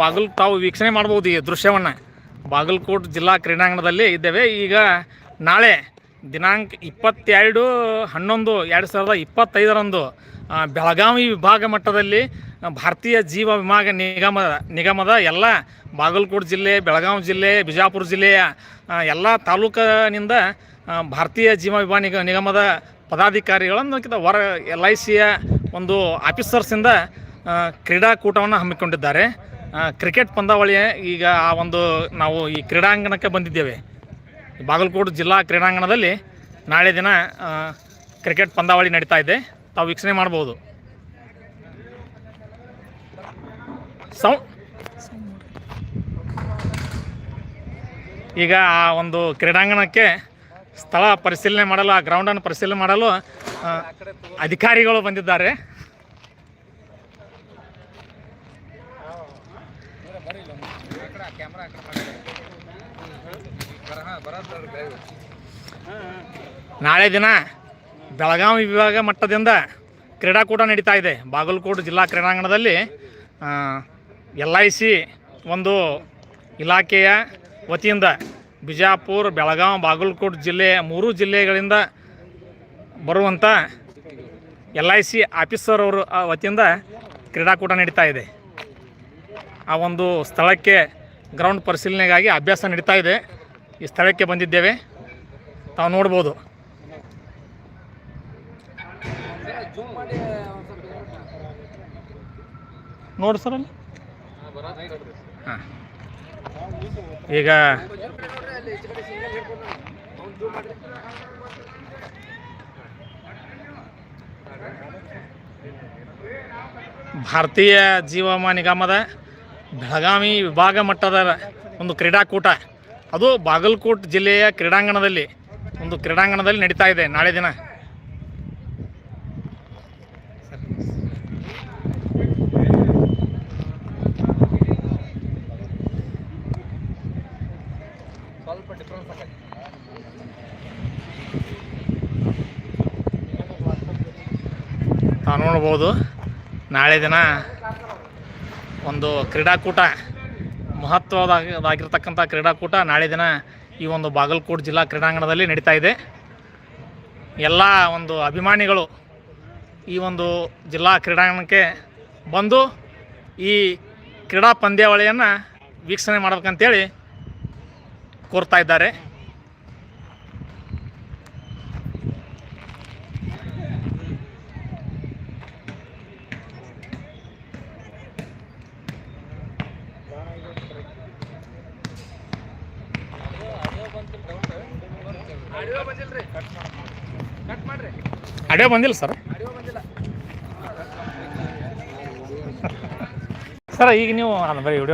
ಬಾಗಲ್ ತಾವು ವೀಕ್ಷಣೆ ಮಾಡ್ಬೋದು ಈ ದೃಶ್ಯವನ್ನು. ಬಾಗಲಕೋಟೆ ಜಿಲ್ಲಾ ಕ್ರೀಡಾಂಗಣದಲ್ಲಿ ಇದ್ದೇವೆ. ಈಗ ನಾಳೆ ದಿನಾಂಕ ಇಪ್ಪತ್ತೆರಡು, ಹನ್ನೊಂದು, ಎರಡು ಸಾವಿರದ ಇಪ್ಪತ್ತೈದರಂದು ಬೆಳಗಾವಿ ವಿಭಾಗ ಮಟ್ಟದಲ್ಲಿ ಭಾರತೀಯ ಜೀವ ವಿಮಾ ನಿಗಮ, ನಿಗಮದ ಎಲ್ಲ ಬಾಗಲಕೋಟೆ ಜಿಲ್ಲೆ, ಬೆಳಗಾವಿ ಜಿಲ್ಲೆ, ಬಿಜಾಪುರ ಜಿಲ್ಲೆಯ ಎಲ್ಲ ತಾಲೂಕಿನಿಂದ ಭಾರತೀಯ ಜೀವ ವಿಮಾ ನಿಗ, ನಿಗಮದ ಪದಾಧಿಕಾರಿಗಳನ್ನು ಹೊರ ಎಲ್ ಐ ಸಿಯ ಒಂದು ಆಫೀಸರ್ಸಿಂದ ಕ್ರೀಡಾಕೂಟವನ್ನು ಹಮ್ಮಿಕೊಂಡಿದ್ದಾರೆ. ಕ್ರಿಕೆಟ್ ಪಂದ್ಯಾವಳಿ ಈಗ ಆ ಒಂದು ನಾವು ಈ ಕ್ರೀಡಾಂಗಣಕ್ಕೆ ಬಂದಿದ್ದೇವೆ. ಬಾಗಲಕೋಟೆ ಜಿಲ್ಲಾ ಕ್ರೀಡಾಂಗಣದಲ್ಲಿ ನಾಳೆ ದಿನ ಕ್ರಿಕೆಟ್ ಪಂದ್ಯಾವಳಿ ನಡೀತಾ ಇದೆ. ತಾವು ವೀಕ್ಷಣೆ ಮಾಡ್ಬೋದು ಸೌ, ಈಗ ಆ ಒಂದು ಕ್ರೀಡಾಂಗಣಕ್ಕೆ ಸ್ಥಳ ಪರಿಶೀಲನೆ ಮಾಡಲು, ಆ ಗ್ರೌಂಡನ್ನು ಪರಿಶೀಲನೆ ಮಾಡಲು ಅಧಿಕಾರಿಗಳು ಬಂದಿದ್ದಾರೆ. ನಾಳೆ ದಿನ ಬೆಳಗಾವಿ ವಿಭಾಗ ಮಟ್ಟದಿಂದ ಕ್ರೀಡಾಕೂಟ ನಡೀತಾ ಇದೆ. ಬಾಗಲಕೋಟೆ ಜಿಲ್ಲಾ ಕ್ರೀಡಾಂಗಣದಲ್ಲಿ ಎಲ್ ಐ ಸಿ ಒಂದು ಇಲಾಖೆಯ ವತಿಯಿಂದ ಬಿಜಾಪುರ, ಬೆಳಗಾವಿ, ಬಾಗಲಕೋಟೆ ಜಿಲ್ಲೆಯ ಮೂರು ಜಿಲ್ಲೆಗಳಿಂದ ಬರುವಂಥ ಎಲ್ ಐ ಸಿ ಆಫೀಸರ್ ಅವರು ವತಿಯಿಂದ ಕ್ರೀಡಾಕೂಟ ನಡೀತಾ ಇದೆ. ಆ ಒಂದು ಸ್ಥಳಕ್ಕೆ ಗ್ರೌಂಡ್ ಪರಿಶೀಲನೆಗಾಗಿ ಅಭ್ಯಾಸ ನಡೀತಾ ಇದೆ. ಈ ಸ್ಥಳಕ್ಕೆ ಬಂದಿದ್ದೇವೆ. ತಾವು ನೋಡ್ಬೋದು. ನೋಡಿ ಸರ್ ಅಲ್ಲಿ. ಹಾಂ. ಈಗ ಭಾರತೀಯ ಜೀವ ನಿಗಮದ ಬೆಳಗಾವಿ ವಿಭಾಗ ಮಟ್ಟದ ಒಂದು ಕ್ರೀಡಾಕೂಟ. ಅದು ಬಾಗಲಕೋಟೆ ಜಿಲ್ಲೆಯ ಕ್ರೀಡಾಂಗಣದಲ್ಲಿ, ಒಂದು ಕ್ರೀಡಾಂಗಣದಲ್ಲಿ ನಡೀತಾ ಇದೆ ನಾಳೆ ದಿನ. ನೋಡ್ಬೋದು. ನಾಳೆ ದಿನ ಒಂದು ಕ್ರೀಡಾಕೂಟ, ಮಹತ್ವದಾಗಿರ್ತಕ್ಕಂಥ ಕ್ರೀಡಾಕೂಟ ನಾಳೆ ದಿನ ಈ ಒಂದು ಬಾಗಲಕೋಟೆ ಜಿಲ್ಲಾ ಕ್ರೀಡಾಂಗಣದಲ್ಲಿ ನಡೀತಾ ಇದೆ. ಎಲ್ಲ ಒಂದು ಅಭಿಮಾನಿಗಳು ಈ ಒಂದು ಜಿಲ್ಲಾ ಕ್ರೀಡಾಂಗಣಕ್ಕೆ ಬಂದು ಈ ಕ್ರೀಡಾ ಪಂದ್ಯಾವಳಿಯನ್ನು ವೀಕ್ಷಣೆ ಮಾಡಬೇಕಂತೇಳಿ ಕೋರ್ತಾ ಇದ್ದಾರೆ. ಆಡಿಯೋ ಬಂದಿಲ್ರಿ. ಕಟ್ ಕಟ್ ಮಾಡ್ರಿ. ಅಡೇ ಬಂದಿಲ್ಲ ಸರ್. ಸರ್ ಈಗ ನೀವು ಬರೀ ವಿಡಿಯೋ